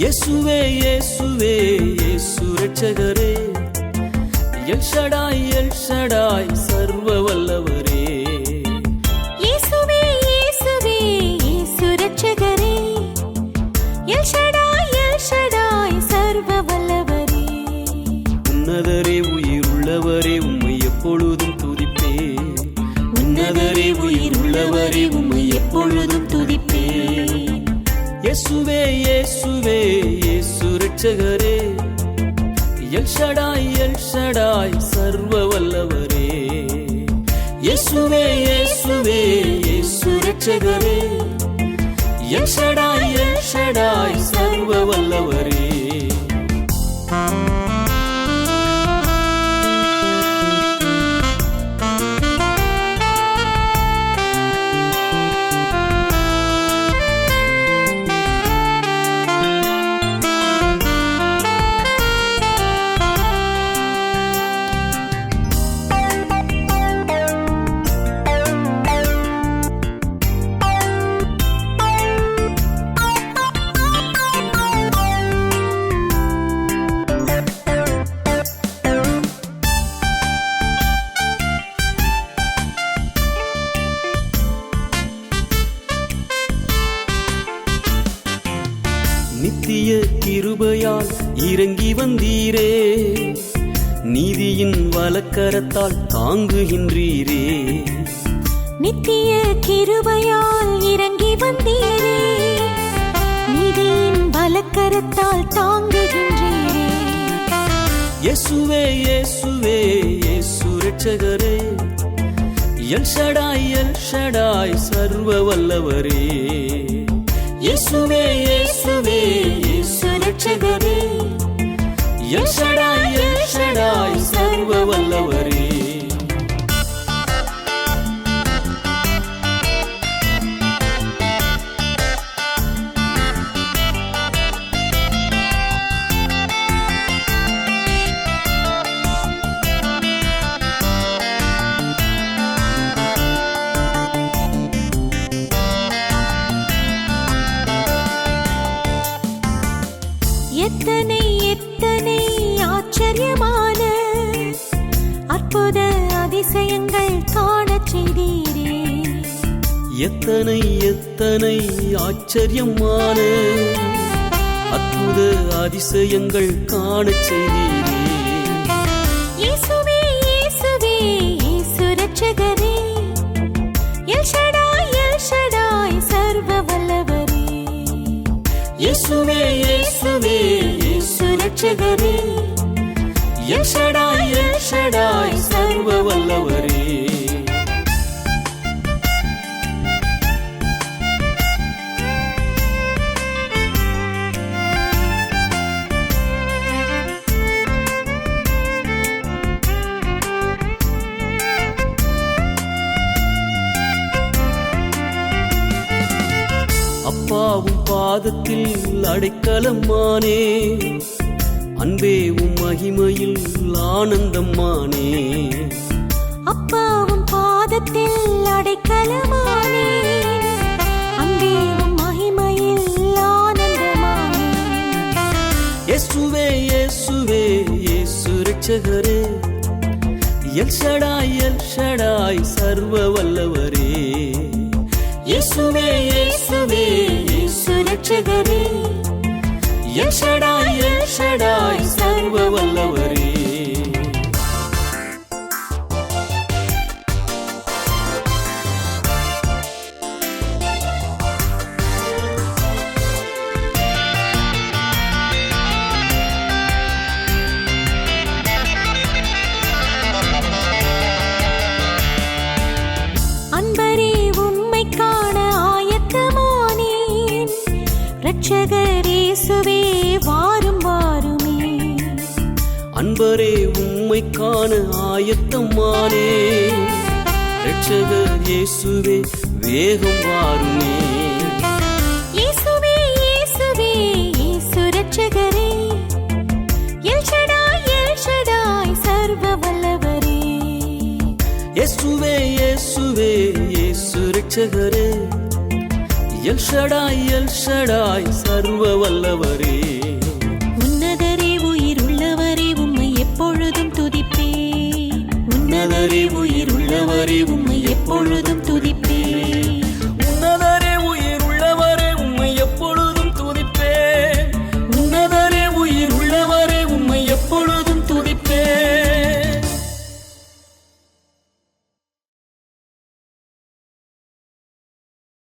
இயேசுவே இயேசுவே இயேசு ரட்சகரே எல் ஷடாய் எல் ஷடாய் சர்வ வல்லவரே. இயேசுவே இயேசுவே இயேசு ரட்சகரே எல் ஷடாய் எல் ஷடாய் சர்வ வல்லவரே. உன்னதரே உயிர் உள்ளவரே உம்மை எப்பொழுதும் துதிப்பே உன்னதரே உயிர் உள்ளவரே உம்மை எப்பொழுதும் துதிப்பே இயேசுவே இயேசுவே இயேசு ரட்சகரே எல் ஷடாய் எல் ஷடாய் சர்வ வல்லவரே. இயேசுவே இயேசுவே இயேசு ரட்சகரே எல் ஷடாய் நித்திய கிருபையால் இறங்கி வந்தீரே. நீதியின் வலக்கரத்தால் தாங்குகின்றீரே. நித்திய கிருபையால் இறங்கி வந்தீரே. நீதியின் பலக்கரத்தால் தாங்குகின்றீரே. இயேசுவே இயேசுவே இயேசு ரட்சகரே எல் ஷடாய் எல் ஷடாய் சர்வ வல்லவரே. இயேசுவே இயேசுவே இயேசு ரட்சகரே எல் அற்புத அதிசயங்கள் காணச் செய்தீரே எத்தனை எத்தனை ஆச்சரியமான அற்புத அதிசயங்கள் காணச் செய்தீரே. இயேசுவே இயேசுவே இயேசு ரட்சகரே எல் ஷடாய் எல் ஷடாய் சர்வ வல்லவரே. இயேசுவே இயேசுவே இயேசு ரட்சகரே எல் ஷடாய் சர்வ வல்லவரே. அப்பாவும் பாதத்தில் அடைக்கலமானே அன்பே உம் மகிமையில் ஆனந்தமானே அப்பாவும் பாதத்தில் அடைக்கலமானே. அன்பேவும் மகிமையில் ஆனந்தமானே. இயேசுவே இயேசுவே இயேசு ரட்சகரே எல் ஷடாய் எல் ஷடாய் சர்வ வல்லவரே. இயேசுவே இயேசுவே இயேசு ரட்சகரே எல் ஷடாய் சர்வ வல்லவரே. ரட்சகரேசுவே வாரும் வாருமே. அன்பரே உம்மை காண ஆயத்தமானே. ரட்சகர் இயேசுவே வேகம் வாருமே. இயேசுவே இயேசுவே இயேசு ரட்சகரே எல் ஷடாய் எல் ஷடாய் சர்வ வல்லவரே. இயேசுவே இயேசுவே இயேசு ரட்சகரே எல் ஷடாய் எல் ஷடாய் சர்வ வல்லவரே. உன்னதரே உயிர் உள்ளவரே உம்மை எப்பொழுதும் துதிப்பே. உன்னதரே உயிர் உள்ளவரே உம்மை எப்பொழுதும் துதிப்பே.